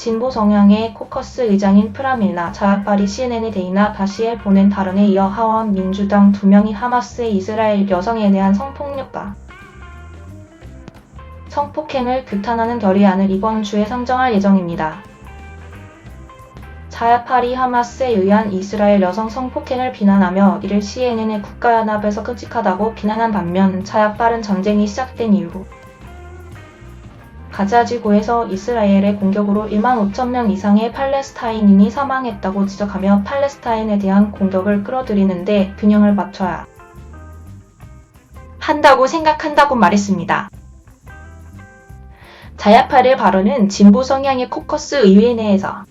진보 성향의 코커스 의장인 프라밀라, 자파리 CNN의 데이나 다시엘 보낸 발언에 이어 하원 민주당 두 명이 하마스의 이스라엘 여성에 대한 성폭력과 성폭행을 규탄하는 결의안을 이번 주에 상정할 예정입니다. 자야파리 하마스에 의한 이스라엘 여성 성폭행을 비난하며 이를 CNN의 국가연합에서 끔찍하다고 비난한 반면 자야파른 전쟁이 시작된 이후 가자 지구에서 이스라엘의 공격으로 1만 5천 명 이상의 팔레스타인인이 사망했다고 지적하며 팔레스타인에 대한 공격을 끌어들이는데 균형을 맞춰야 한다고 생각한다고 말했습니다. 자야파의 발언은 진보 성향의 코커스 의회 내에서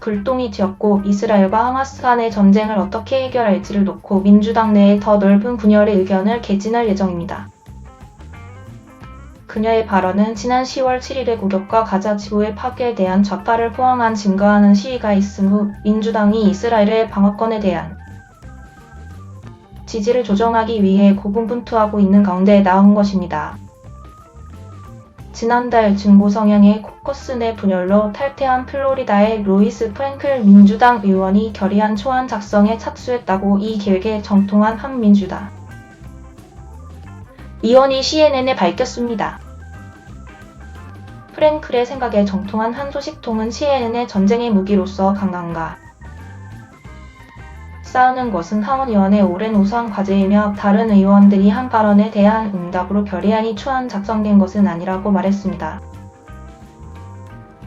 불똥이 튀었고 이스라엘과 하마스 간의 전쟁을 어떻게 해결할지를 놓고 민주당 내에 더 넓은 분열의 의견을 개진할 예정입니다. 그녀의 발언은 지난 10월 7일의 공격과 가자 지구의 파괴에 대한 좌파를 포함한 증거하는 시위가 있은 후 민주당이 이스라엘의 방어권에 대한 지지를 조정하기 위해 고분분투하고 있는 가운데 나온 것입니다. 지난달 진보 성향의 코커스 내 분열로 탈퇴한 플로리다의 로이스 프랭클 민주당 의원이 결의안 초안 작성에 착수했다고 이 계획에 정통한 한 민주당 의원이 CNN에 밝혔습니다. 프랭클의 생각에 정통한 한 소식통은 CNN의 전쟁의 무기로서 강간과 싸우는 것은 하원 의원의 오랜 우수한 과제이며 다른 의원들이 한 발언에 대한 응답으로 결의안이 초안 작성된 것은 아니라고 말했습니다.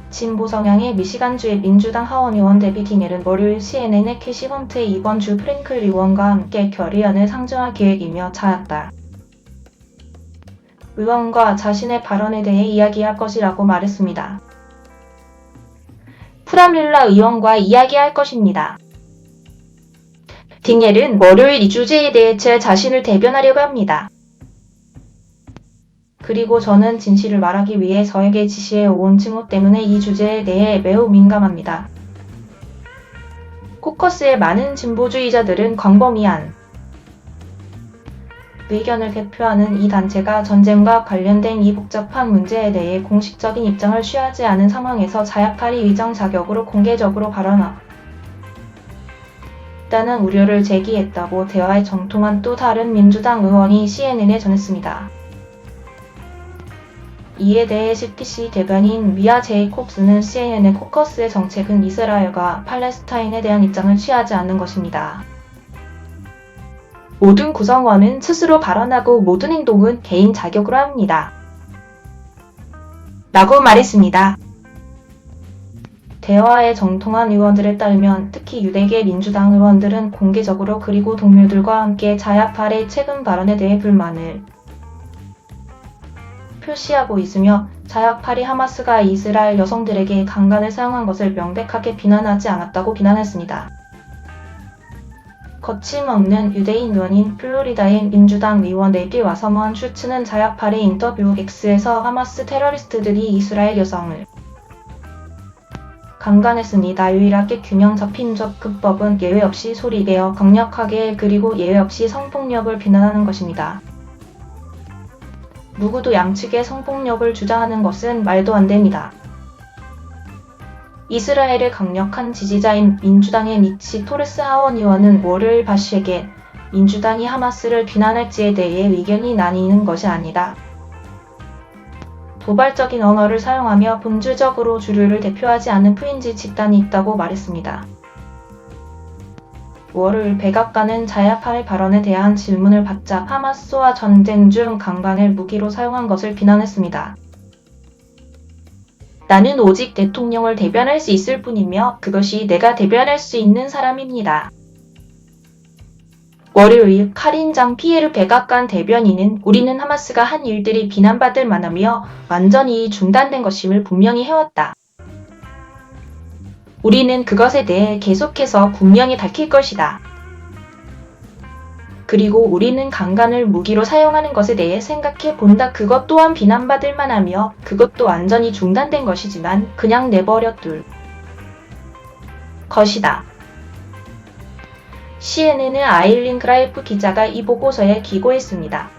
진보 성향의 미시간주의 민주당 하원 의원 데비 딩엘은 월요일 CNN의 캐시 헌트의 이번 주 프랭클 의원과 함께 결의안을 상정할 계획이며 자약다. 의원과 자신의 발언에 대해 이야기할 것이라고 말했습니다. 프라밀라 의원과 이야기할 것입니다. 딩엘은 월요일 이 주제에 대해 제 자신을 대변하려고 합니다. 그리고 저는 진실을 말하기 위해 저에게 지시해 온 징후 때문에 이 주제에 대해 매우 민감합니다. 코커스의 많은 진보주의자들은 광범위한 의견을 대표하는 이 단체가 전쟁과 관련된 이 복잡한 문제에 대해 공식적인 입장을 취하지 않은 상황에서 자야파리 의장 자격으로 공개적으로 발언하고 있다는 우려를 제기했다고 대화에 정통한 또 다른 민주당 의원이 CNN에 전했습니다. 이에 대해 CPC 대변인 미아 제이콥스는 CNN의 코커스의 정책은 이스라엘과 팔레스타인에 대한 입장을 취하지 않는 것입니다. 모든 구성원은 스스로 발언하고 모든 행동은 개인 자격으로 합니다. 라고 말했습니다. 대화에 정통한 의원들에 따르면 특히 유대계 민주당 의원들은 공개적으로 그리고 동료들과 함께 자야팔의 최근 발언에 대해 불만을 표시하고 있으며 자야팔이 하마스가 이스라엘 여성들에게 강간을 사용한 것을 명백하게 비난하지 않았다고 비난했습니다. 거침없는 유대인 의원인 플로리다의 민주당 의원 네빌 와서먼 슈츠는 자야팔의 인터뷰 X에서 하마스 테러리스트들이 이스라엘 여성을 강간했습니다. 유일하게 균형 잡힌 접근법은 예외 없이 소리내어 강력하게 그리고 예외 없이 성폭력을 비난하는 것입니다. 누구도 양측의 성폭력을 주장하는 것은 말도 안 됩니다. 이스라엘의 강력한 지지자인 민주당의 니치 토레스 하원 의원은 월요일 바시에게 민주당이 하마스를 비난할지에 대해 의견이 나뉘는 것이 아니다. 도발적인 언어를 사용하며 본질적으로 주류를 대표하지 않는 프린지 집단이 있다고 말했습니다. 월요일 백악관은 자야파의 발언에 대한 질문을 받자 하마스와 전쟁 중 강간을 무기로 사용한 것을 비난했습니다. 나는 오직 대통령을 대변할 수 있을 뿐이며 그것이 내가 대변할 수 있는 사람입니다. 월요일 카린장 피에르 백악관 대변인은 우리는 하마스가 한 일들이 비난받을 만하며 완전히 중단된 것임을 분명히 해왔다. 우리는 그것에 대해 계속해서 분명히 밝힐 것이다. 그리고 우리는 강간을 무기로 사용하는 것에 대해 생각해 본다. 그것 또한 비난받을 만하며 그것도 완전히 중단된 것이지만 그냥 내버려 둘 것이다. CNN의 아일린 그라이프 기자가 이 보고서에 기고했습니다.